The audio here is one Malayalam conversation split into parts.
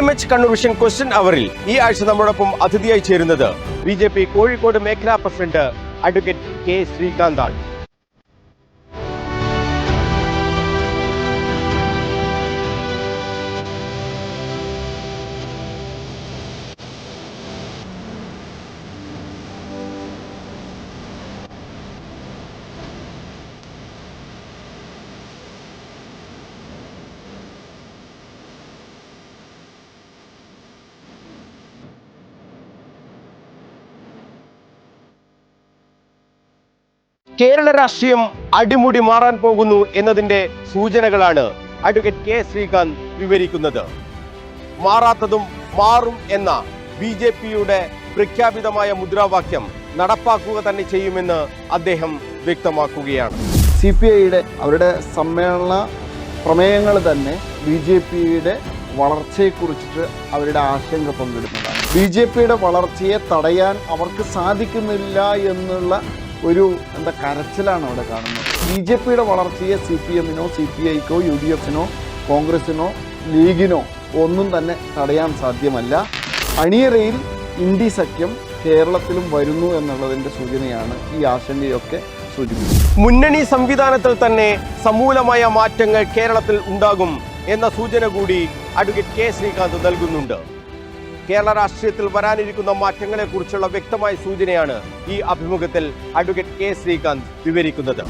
M H Kannur vision question അവറിൽ ഈ ആഴ്ച നമ്മോടൊപ്പം അതിഥിയായി ചേരുന്നത് ബി ജെ പി കോഴിക്കോട് മേഖലാ പ്രസിഡന്റ് അഡ്വക്കേറ്റ് കെ ശ്രീകാന്താണ്. കേരള രാഷ്ട്രീയം അടിമുടി മാറാൻ പോകുന്നു എന്നതിന്റെ സൂചനകളാണ് അഡ്വക്കേറ്റ് കെ ശ്രീകാന്ത് വിവരിക്കുന്നത്. മാറാത്തതും മാറും എന്ന ബി ജെ പിയുടെ പ്രഖ്യാപിതമായ മുദ്രാവാക്യം നടപ്പാക്കുക തന്നെ ചെയ്യുമെന്ന് അദ്ദേഹം വ്യക്തമാക്കുകയാണ്. സി പി ഐയുടെ അവരുടെ സമ്മേളന പ്രമേയങ്ങൾ തന്നെ ബി ജെ പിയുടെ വളർച്ചയെക്കുറിച്ചിട്ട് അവരുടെ ആശങ്ക പങ്കിടുന്നതാണ്. ബി ജെ പിയുടെ വളർച്ചയെ തടയാൻ അവർക്ക് സാധിക്കുന്നില്ല എന്നുള്ള ഒരു എന്താ കരച്ചിലാണ് അവിടെ കാണുന്നത്. ബി ജെ പിയുടെ വളർച്ചയെ സി പി എമ്മിനോ സി പി ഐക്കോ യു ഡി എഫിനോ കോൺഗ്രസിനോ ലീഗിനോ ഒന്നും തന്നെ തടയാൻ സാധ്യമല്ല. അണിയറയിൽ ഇന്ത്യ സഖ്യം കേരളത്തിലും വരുന്നു എന്നുള്ളതിന്റെ സൂചനയാണ് ഈ ആശങ്കയൊക്കെ സൂചിപ്പിക്കുന്നത്. മുന്നണി സംവിധാനത്തിൽ തന്നെ സമൂലമായ മാറ്റങ്ങൾ കേരളത്തിൽ ഉണ്ടാകും എന്ന സൂചന കൂടി അഡ്വക്കേറ്റ് കെ ശ്രീകാന്ത് നൽകുന്നുണ്ട്. കേരള രാഷ്ട്രീയത്തിൽ വരാനിരിക്കുന്ന മാറ്റങ്ങളെക്കുറിച്ചുള്ള വ്യക്തമായ സൂചനയാണ് ഈ അഭിമുഖത്തിൽ അഡ്വക്കേറ്റ് കെ ശ്രീകാന്ത് വിവരിക്കുന്നത്.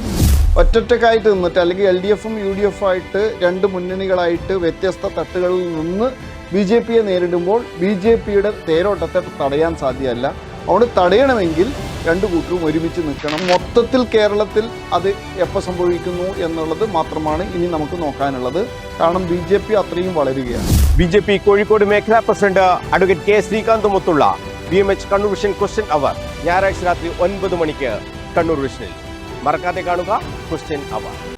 ഒറ്റൊറ്റക്കായിട്ട് നിന്നിട്ട് അല്ലെങ്കിൽ എൽ ഡി എഫും യു ഡി എഫും ആയിട്ട് രണ്ട് മുന്നണികളായിട്ട് വ്യത്യസ്ത തട്ടുകളിൽ നിന്ന് ബി ജെ പിയെ നേരിടുമ്പോൾ ബി ജെ പിയുടെ തേരോട്ടത്തെ തടയാൻ സാധ്യമല്ല. അതുകൊണ്ട് തടയണമെങ്കിൽ രണ്ടു കൂട്ടരും ഒരുമിച്ച് നിൽക്കണം. മൊത്തത്തിൽ കേരളത്തിൽ അത് എപ്പോൾ സംഭവിക്കുന്നു എന്നുള്ളത് മാത്രമാണ് ഇനി നമുക്ക് നോക്കാനുള്ളത്. കാരണം ബി ജെ പി അത്രയും വളരുകയാണ്. ബി ജെ പി കോഴിക്കോട് മേഖലാ president advocate K ശ്രീകാന്തുമൊത്തുള്ള B M H Kannur vision question hour ഞായറാഴ്ച രാത്രി ഒൻപത് മണിക്ക് കണ്ണൂർ വിഷനിൽ. മറക്കാതെ കാണുക ക്വസ്റ്റ്യൻ അവർ.